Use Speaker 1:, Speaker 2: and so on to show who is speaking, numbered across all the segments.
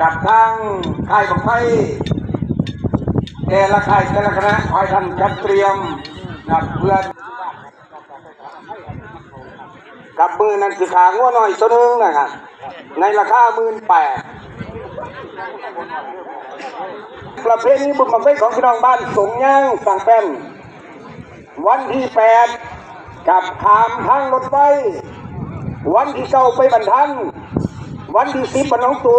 Speaker 1: กับทางค่ายของไฟแต่ละค่ายแต่ละคณะขอให้ท่านจัดเตรียมนะเพื่อนกับมือนั้นคือขางัวหน่อยตัวนึงนะครับในราคาหมื่นแปดประเพณีบุญบังไฟของพี่น้องบ้านสงย่างสังเป็นวันที่แปดกับขามทางรถไฟ วันที่เก้าไปบรรทัน วันที่สิบบ้านหนองตุ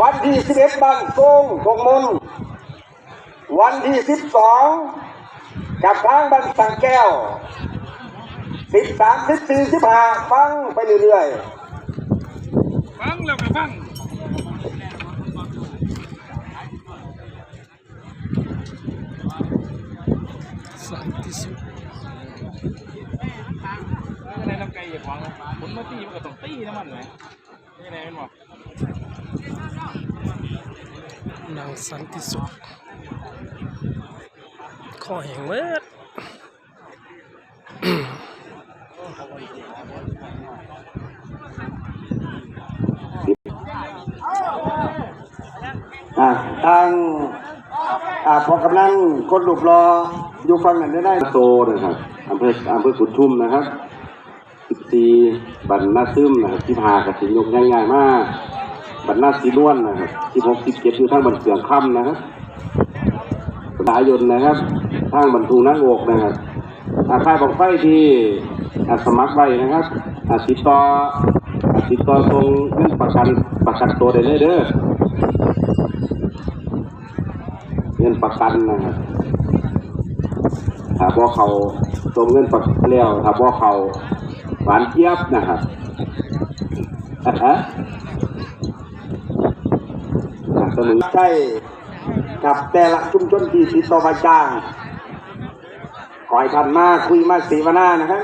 Speaker 1: วันที่สิบเอ็ดบ้านโป่งทงมนวันที่สิบสองกับทางบ้านสังแก้วสิบสามสิบสี่สิบห้าฟังไปเรื่อย
Speaker 2: ฟังแล้วก็ฟัง
Speaker 3: สันติสุข
Speaker 2: อะไรน้ำไก่อย่าขวางนะผมมาตีมันก็ต้องตีน้ำมันไหมนี่ไงมันบอก
Speaker 3: นางสันติสุขข้อแห่งเมื่อ
Speaker 1: ๆอะทางอ่าพอกำลังคนหลุบรออยู่ฟังนั้นได้ได้
Speaker 4: โซนะครับอำเภออำเภอขุนทุ่มนะครับ 14 บันนาซึมนะครับที่พากระสินยกง่ายๆมาก บันนาสีล้วนนะครับ16 17อยู่ทั้งบันเสืองค่ำนะครับสายนนะครับทางบรรทุนักโอกนะครับอาคายบอกไฟที่อสมัครไว้นะครับอาติดต่ออาติดต่อตรงเงินประกันประกันตัวได้เลยเด้อเงินประกันนะครับถ้าบ่เขาตรงเงินปักแล้วถ้าบ่เขาหวานเจี๊ยบนะครับอะ สนุน
Speaker 1: ใช่กับแต่ละชุมชนที่ติดต่อมาจ้างขอให้ท่านมาคุยมาเสวนานะครับ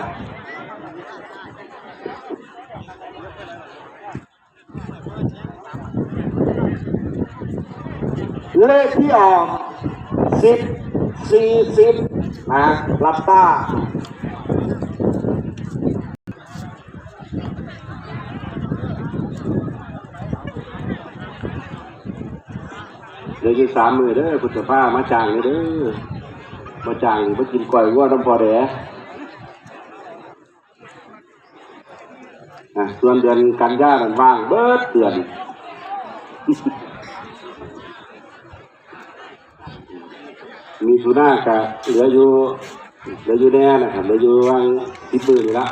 Speaker 1: เลขที่ออกสิบสี่สิบนะรับตา
Speaker 4: เหลยอยู่สามมือเด้อพุทธภามาจางเลยเด้อมาจางมากินก๋วยวัวน้ำพอแดอะส่วนเดือนกันยานันว่างเบิดเดือนมีสุน่ากะเหลืออยู่เหลืออยู่แน่นะครับเหลืออยู่วางที่ปืนนี่ละ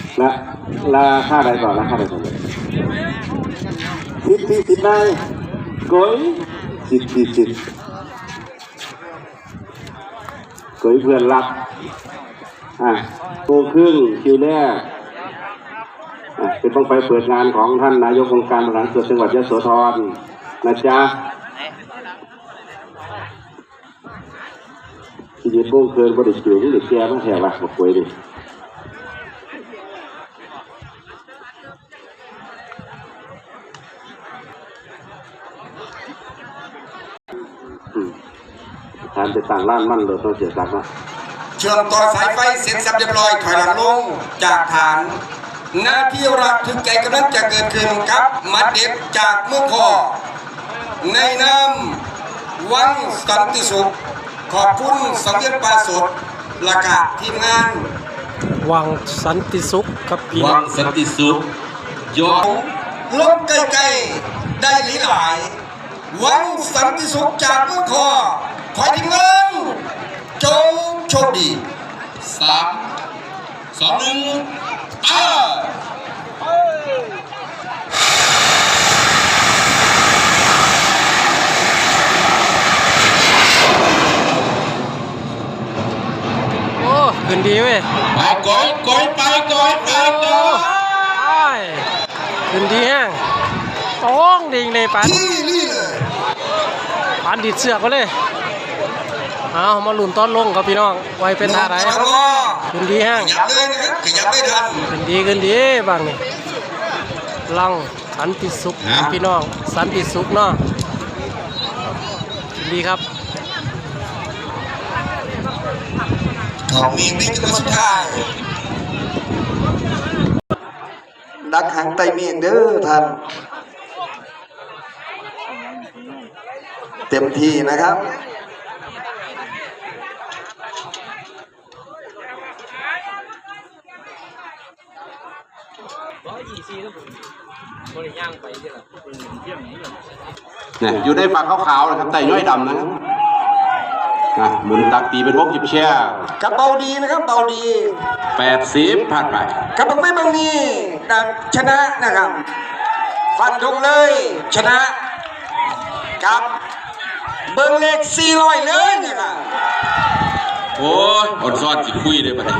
Speaker 4: และราคาใดก่อนราคาใดก่อน
Speaker 1: สิบสี่สิบนาย
Speaker 4: กอยสิบสี่สิบกอยเพื่อนรักอะโมงครึ่งคิวแรกอะเป็นต้องไปเปิดงานของท่านนายกองค์การบริหารส่วนจังหวัดยะโสธรนะจ๊ะที่เด็ดโมงเกินบริสุทธิ์หรือแก่มาแถวะบอกไว้ดิ อืมทานไปต่างร้านมั่นเลยต้องเสียตังค์นะ
Speaker 1: เชื่อมต่อสายไฟเสร็จสับเรียบร้อยถอยหลังลงจากฐาน หน้าที่รักถึงใจกำลังจะเกิดขึ้นครับมัดเด็ดจากมือคอในน้ำวังสันติสุข ขอบคุณสังเวียนปลาสดและกะทีมงาน
Speaker 3: วังสันติสุขครับพี่น้
Speaker 5: วั
Speaker 3: องง
Speaker 5: สันติสุขยอด
Speaker 1: ลบไกลๆได้หลายๆ วังสันติสุขจากมือคอขอให้ทีมงานจงโชคดี
Speaker 5: สามสองหนึ่งอ้า
Speaker 3: โอ้ขึ้นดีเว้ย
Speaker 5: ไปก้อยก้อยไปก้อยไปก้อย
Speaker 3: ไอ้ขึ้นดีแห้ง ต้องดิ่งเลยปัน
Speaker 1: ที่นี่เลย
Speaker 3: ปันดิดเสือกไปเลยเอามาลุ้นตอนลงครับพี่น้องไว้เป็นท่าไหน
Speaker 1: ครับ
Speaker 3: ขึ้นดีแห้ง
Speaker 1: ขยับเลยนะครับขยับไม่ทัน
Speaker 3: ขึ้นดีขึ้นดีบางนี่ลังสันติสุขพี่น้องสันติสุขเนาะขึ้นดีครับ
Speaker 6: เขาเองในจังหวะสุดท้าย
Speaker 7: ดักหางไตเมียงเด้อท่าน เต็มที่นะครับ
Speaker 5: เนี่ยอยู่ในฝั่งขาวๆนะครับแต่ย่อยดำนะครับนะหมุนตักตีเป็นวงหยิบแช่
Speaker 7: กระเป๋าดีนะครับเบาดี
Speaker 5: แปดสิบผ่านไป
Speaker 7: กระเป๋าไม่บางนี้นะชนะนะครับ ฟันธงเลย ชนะกับ เบิ้งเลข400เลยนะครับ
Speaker 5: โอ้ยอดซอดจิคุยเลยปะเนี่ย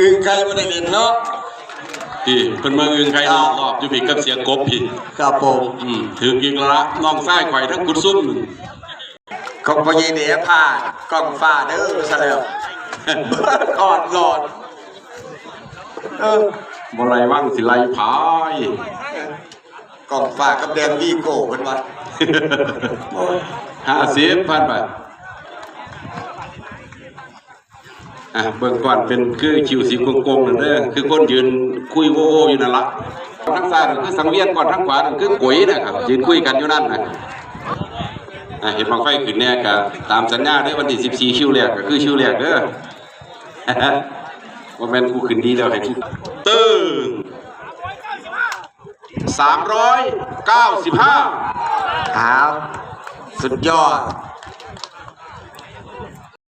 Speaker 7: อึ่งไก่ไม่ได้เล่นเนาะ
Speaker 5: พี่เพิ่นเมืองอื่นใครรอบรอบอยู่พี่กับเสียงกบพี่
Speaker 7: ครับผม
Speaker 5: อืมถือกิงละน้องไส้ไข่ทั้งกุดซุ่ม
Speaker 7: ของพ่อใหญ่เหนือผ่านกล้องฟ้าเด้อซะแล้วอ่อนหลอดเออ
Speaker 5: บ่ไรว่างสิไลพาย
Speaker 7: กล้องฟ้ากับแดงวีโก้เพิ่นว่า
Speaker 5: ห้าสิบผ่านไปอะเบิ่งก่อนเป็นคือคิวสีโกงๆนั่นเด้อคือคนยืนคุยโว้อยู่นั่นละทั้งซ้ายคือสังเวียนก่อนทั้งขวาคือก๋วยนะครับยืนคุยกันอยู่นั่นนะเห็นบางไฟขึ้นแน่ก็ตามสัญญาเด้อวันที่14คิวแรกก็คือคิวแรกเด้อว่าแม่นกูขึ้นดีแล้วให้กูตึ้ง สามร้อยเก้าสิบห้า
Speaker 7: ครับ สุดยอด